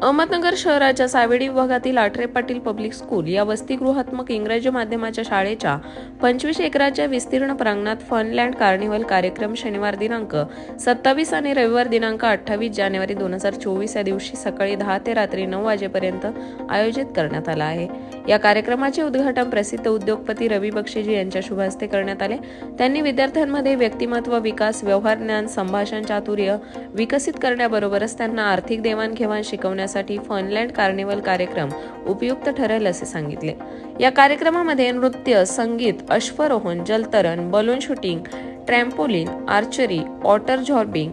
अहमदनगर शहराच्या सावेडी विभागातील Athare Patil public school या वसतिगृहात्मक इंग्रजी माध्यमाच्या शाळेच्या पंचवीस एकराच्या विस्तीर्ण प्रांगणात फनलँड कार्निवल कार्यक्रम शनिवार दिनांक सत्तावीस आणि रविवार दिनांक अठ्ठावीस जानेवारी दोन हजार चोवीस या दिवशी सकाळी दहा ते रात्री नऊ वाजेपर्यंत आयोजित करण्यात आला आहे. या कार्यक्रमाचे उद्घाटन प्रसिद्ध उद्योगपती रवी बक्षीजी यांच्या शुभ हस्ते करण्यात आले. त्यांनी विद्यार्थ्यांमध्ये व्यक्तिमत्व विकास व्यवहार ज्ञान संभाषण चातुर्य विकसित करण्याबरोबरच त्यांना आर्थिक देवाणघेवाण शिकवण्यासाठी फनलँड कार्निवल कार्यक्रम उपयुक्त ठरेल असे सांगितले. या कार्यक्रमामध्ये नृत्य संगीत अश्वरोहण जलतरण balloon shooting trampoline archery water zorbing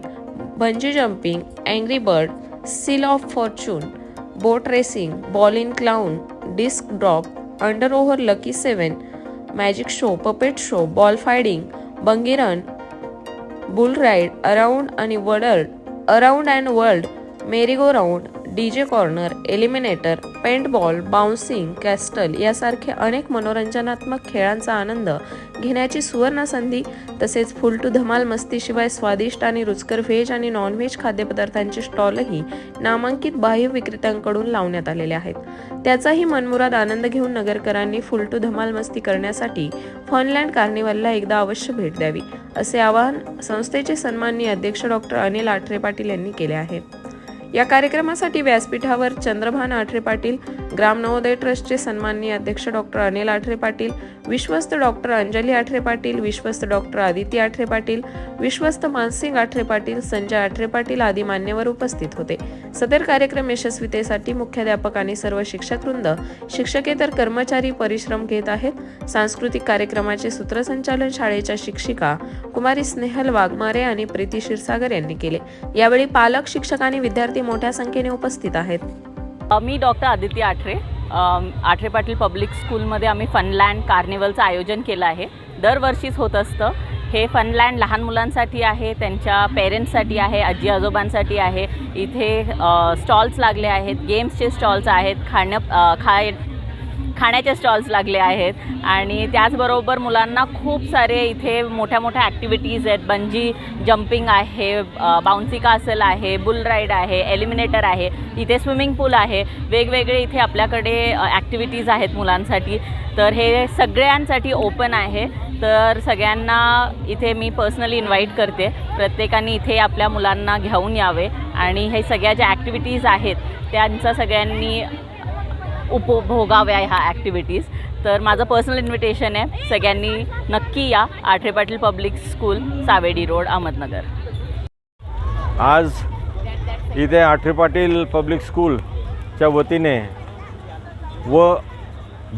bungee jumping angry bird seal of fortune boat racing bowling clown disc drop under over lucky seven magic show puppet show ball finding bungee run bull ride around आणि world around and world merry go round D J corner eliminator paintball bouncing castle यासारखे अनेक मनोरंजनात्मक खेळांचा आनंद घेण्याची सुवर्ण संधी तसेच फुल to धमाल मस्तीशिवाय स्वादिष्ट आणि रुचकर व्हेज आणि नॉनव्हेज खाद्यपदार्थांचे स्टॉलही नामांकित बाह्य विक्रेत्यांकडून लावण्यात आलेले आहेत. त्याचाही मनमुराद आनंद घेऊन नगरकरांनी फुल टू धमाल मस्ती करण्यासाठी फनलँड कार्निवलला एकदा अवश्य भेट द्यावी असे आवाहन संस्थेचे सन्माननीय अध्यक्ष डॉक्टर अनिल आठरे पाटील यांनी केले आहे. या कार्यक्रमासाठी व्यासपीठावर चंद्रभान आठरे पाटील ग्राम नवोदय ट्रस्टचे सन्माननीय अध्यक्ष डॉक्टर अनिल आठरे पाटील विश्वस्त डॉक्टर अंजली आठरे पाटील विश्वस्त डॉक्टर आदिती आठरे पाटील विश्वस्त मानसिंग आठरे पाटील संजय आठरे पाटील आदी मान्यवर उपस्थित होते. सदर कार्यक्रम यशस्वीतेसाठी मुख्याध्यापक आणि सर्व शिक्षक वृंद शिक्षकेतर कर्मचारी परिश्रम घेत आहेत. सांस्कृतिक कार्यक्रमाचे सूत्रसंचालन शाळेच्या शिक्षिका कुमारी स्नेहल वाघमारे आणि प्रीती क्षीरसागर यांनी केले. यावेळी पालक शिक्षक आणि विद्यार्थी मोठ्या संख्येने उपस्थित आहेत. मी डॉक्टर आदिती आठरे. आठरे पाटील पब्लिक स्कूलमध्ये आम्ही फनलँड कार्निवलचं आयोजन केलं आहे. दरवर्षीच होत असतं. हे फनलँड लहान मुलांसाठी आहे त्यांच्या पेरेंट्ससाठी आहे आजी आजोबांसाठी आहे. इथे स्टॉल्स लागले आहेत गेम्सचे स्टॉल्स आहेत खाण्या खाय खाण्याचे स्टॉल्स लागले आहेत. आणि त्याचबरोबर मुलांना खूप सारे इथे मोठ्या मोठ्या ॲक्टिव्हिटीज आहेत. बंजी जम्पिंग आहे बाउन्सी कासल आहे बुल राईड आहे एलिमिनेटर आहे इथे स्विमिंग पूल आहे. वेगवेगळे इथे आपल्याकडे ॲक्टिव्हिटीज आहेत मुलांसाठी. तर हे सगळ्यांसाठी ओपन आहे. तर सगळ्यांना इथे मी पर्सनली इन्व्हाइट करते. प्रत्येकाने इथे आपल्या मुलांना घेऊन यावे. आणि हे सगळ्या ज्या ॲक्टिव्हिटीज आहेत त्यांचा सगळ्यांनी उपभोगाव्या ह्या ॲक्टिव्हिटीज तर माझं पर्सनल इन्व्हिटेशन आहे सगळ्यांनी नक्की या Athare Patil public school Savedi road Ahmednagar. आज इथे आठरे पाटील पब्लिक स्कूलच्या वतीने व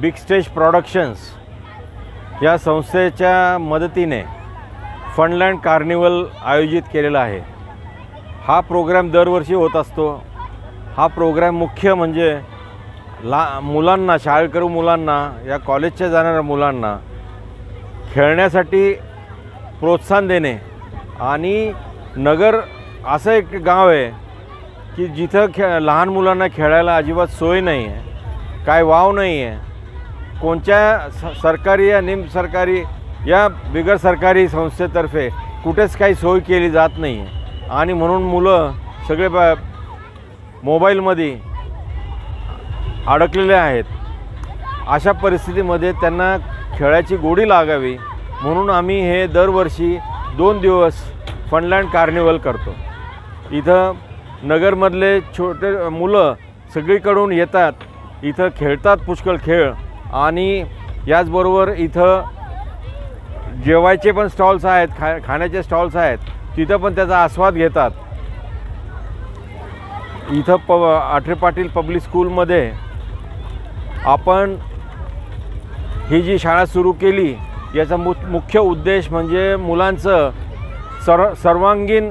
बिग स्टेज प्रॉडक्शन्स या संस्थेच्या मदतीने फनलँड कार्निवल आयोजित केलेला आहे. हा प्रोग्रॅम दरवर्षी होत असतो. हा प्रोग्रॅम मुख्य म्हणजे ला मुलांना शाळकरू मुलांना या कॉलेजच्या जाणाऱ्या मुलांना खेळण्यासाठी प्रोत्साहन देणे. आणि नगर असं एक गाव आहे की जिथं खे लहान मुलांना खेळायला अजिबात सोय नाही आहे. काय वाव नाही आहे. कोणत्या स सरकारी या निम सरकारी या बिगर सरकारी संस्थेतर्फे कुठेच काही सोय केली जात नाही आहे. आणि म्हणून मुलं सगळे ब मोबाईलमध्ये अडकलेले आहेत. अशा परिस्थितीमध्ये त्यांना खेळाची गोडी लागावी. म्हणून आम्ही हे दरवर्षी दोन दिवस फनलँड कार्निवल करतो. इथं नगरमधले छोटे मुलं सगळीकडून येतात. इथं खेळतात पुष्कळ खेळ. आणि याचबरोबर इथं जेवायचे पण स्टॉल्स आहेत खा खाण्याचे स्टॉल्स आहेत. तिथं पण त्याचा आस्वाद घेतात. इथं प आठरे पाटील पब्लिक स्कूलमध्ये आपण ही जी शाळा सुरू केली याचा मु मुख्य उद्देश म्हणजे मुलांचं सर सर्वांगीण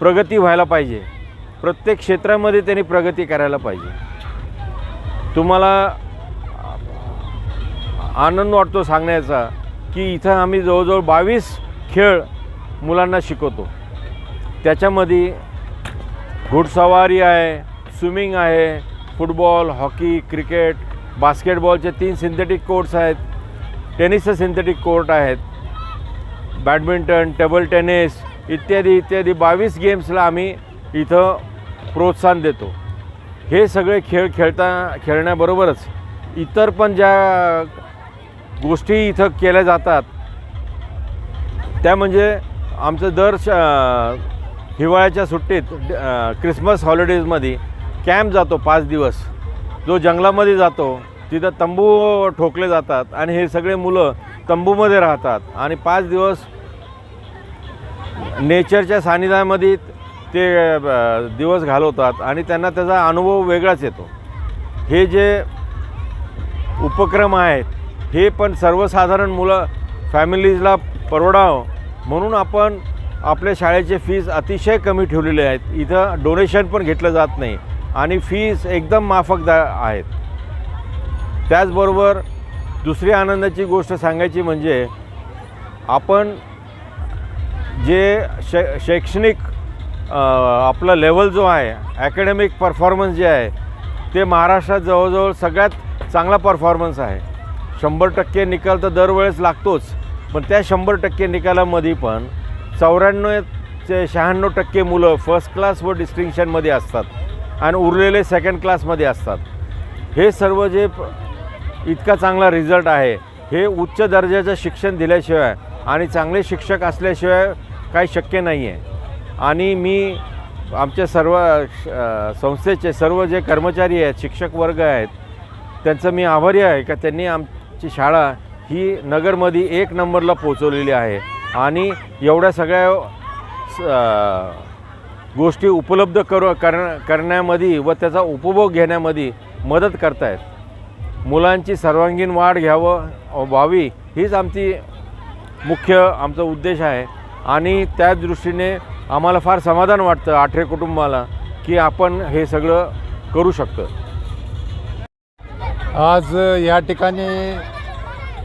प्रगती व्हायला पाहिजे. प्रत्येक क्षेत्रामध्ये त्यांनी प्रगती करायला पाहिजे. तुम्हाला आनंद वाटतो सांगण्याचा की इथं आम्ही जवळजवळ बावीस खेळ मुलांना शिकवतो. त्याच्यामध्ये घोडसवारी आहे स्विमिंग आहे फुटबॉल हॉकी क्रिकेट बास्केटबॉलचे तीन सिंथेटिक कोर्ट्स आहेत टेनिसचे सिंथेटिक कोर्ट आहेत बॅडमिंटन टेबल टेनिस इत्यादी इत्यादी बावीस गेम्सला आम्ही इथं प्रोत्साहन देतो. हे सगळे खेळ खेळता खेळण्याबरोबरच इतर पण ज्या गोष्टी इथं केल्या जातात त्या म्हणजे आमचं दर श हिवाळ्याच्या सुट्टीत क्रिसमस हॉलिडेजमध्ये कॅम्प जातो पाच दिवस. जो जंगलामध्ये जातो तिथं तंबू ठोकले जातात आणि हे सगळे मुलं तंबूमध्ये राहतात. आणि पाच दिवस नेचरच्या सानिध्यामध्ये ते दिवस घालवतात आणि त्यांना त्याचा अनुभव वेगळाच येतो. हे जे उपक्रम आहेत हे पण सर्वसाधारण मुलं फॅमिलीजला परवडावं. म्हणून आपण आपल्या शाळेचे फीज अतिशय कमी ठेवलेले आहेत. इथं डोनेशन पण घेतलं जात नाही. आणि फीज एकदम माफक दा आहेत. त्याचबरोबर दुसरी आनंदाची गोष्ट सांगायची म्हणजे आपण जे शै शैक्षणिक आपला लेवल जो आहे ॲकॅडमिक परफॉर्मन्स जे आहे ते महाराष्ट्रात जवळजवळ सगळ्यात चांगला परफॉर्मन्स आहे. शंभर टक्के निकाल तर दरवेळेस लागतोच पण त्या शंभर टक्के निकालामध्ये पण चौऱ्याण्णव ते शहाण्णव टक्के मुलं फर्स्ट क्लास व डिस्टिंक्शनमध्ये असतात. आणि उरलेले सेकंड क्लासमध्ये असतात. हे सर्व जे इतका चांगला रिझल्ट आहे हे उच्च दर्जाचं शिक्षण दिल्याशिवाय आणि चांगले शिक्षक असल्याशिवाय काही शक्य नाही आहे आणि मी आमच्या सर्व श- संस्थेचे सर्व जे कर्मचारी आहेत शिक्षक वर्ग आहेत त्यांचं मी आभारी आहे का त्यांनी आमची शाळा ही नगरमध्ये एक नंबरला पोचवलेली आहे. आणि एवढ्या सगळ्या स- गोष्टी उपलब्ध करू कर करण्यामध्ये व त्याचा उपभोग घेण्यामध्ये मदत करतायत. मुलांची सर्वांगीण वाढ घ्यावं व्हावी हीच आमची मुख्य आमचा उद्देश आहे. आणि त्या दृष्टीने आम्हाला फार समाधान वाटतं आठरे कुटुंबाला की आपण हे सगळं करू शकतो आज या ठिकाणी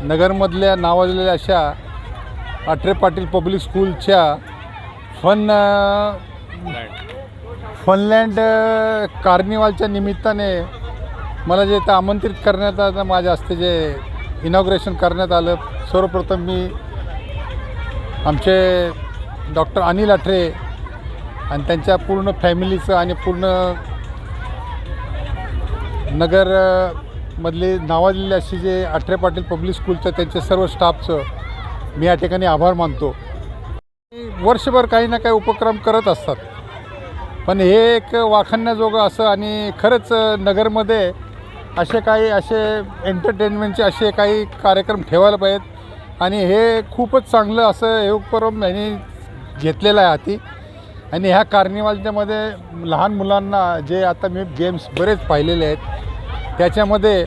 नगरमधल्या नावाजलेल्या अशा आठरे पाटील पब्लिक स्कूलच्या फन फनलँड. कार्निवालच्या निमित्ताने मला जे इथं आमंत्रित करण्यात आलं माझ्या हस्ते जे इनॉग्रेशन करण्यात आलं सर्वप्रथम मी आमचे डॉक्टर अनिल अठरे आणि त्यांच्या पूर्ण फॅमिलीचं आणि पूर्ण नगरमधले नावाजलेली अशी नावाजलेले जे अठरे पाटील पब्लिक स्कूलचं त्यांच्या सर्व स्टाफचं मी या ठिकाणी आभार मानतो. वर्षभर काही ना काही उपक्रम करत असतात. पण हे एक वाखणण्याजोगं असं आणि खरंच नगरमध्ये असे काही असे एंटरटेनमेंटचे असे काही कार्यक्रम ठेवायला पाहिजेत. आणि हे खूपच चांगलं असं हे उपक्रम यांनी घेतलेलं आहे हाती. आणि ह्या कार्निवालच्यामध्ये लहान मुलांना जे आता मी गेम्स बरेच पाहिलेले आहेत त्याच्यामध्ये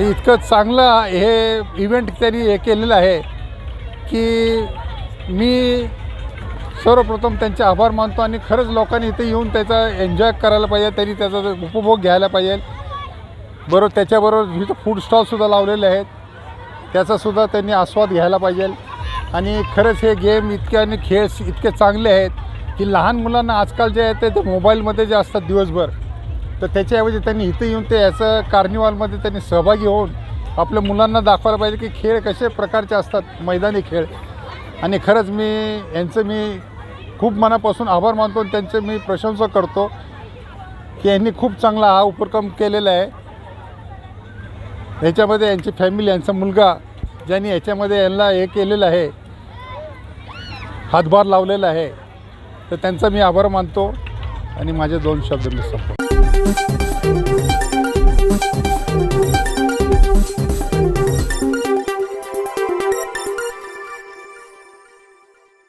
इतकं चांगलं हे इव्हेंट त्यांनी हे केलेलं आहे की मी सर्वप्रथम त्यांचे आभार मानतो आणि खरंच लोकांनी इथे येऊन त्याचा एन्जॉय करायला पाहिजे त्यांनी त्याचा उपभोग घ्यायला पाहिजे. बरोबर त्याच्याबरोबर इथं फूड स्टॉलसुद्धा लावलेले आहेत. त्याचासुद्धा त्यांनी आस्वाद घ्यायला पाहिजे. आणि खरंच हे गेम इतके आणि खेळ इतके चांगले आहेत की लहान मुलांना आजकाल जे आहे ते मोबाईलमध्ये जे असतात दिवसभर तर त्याच्याऐवजी त्यांनी इथं येऊन ते याचं कार्निवालमध्ये त्यांनी सहभागी होऊन आपल्या मुलांना दाखवायला पाहिजे की खेळ कसे प्रकारचे असतात मैदानी खेळ. आणि खरंच मी यांचं मी खूप मनापासून आभार मानतो आणि त्यांचं मी प्रशंसा करतो की यांनी खूप चांगला हा उपक्रम केलेला आहे. याच्यामध्ये यांची फॅमिली यांचा मुलगा ज्यांनी याच्यामध्ये यांना हे केलेलं आहे हातभार लावलेला आहे तर त्यांचा मी आभार मानतो आणि माझे दोन शब्द मी संपवतो.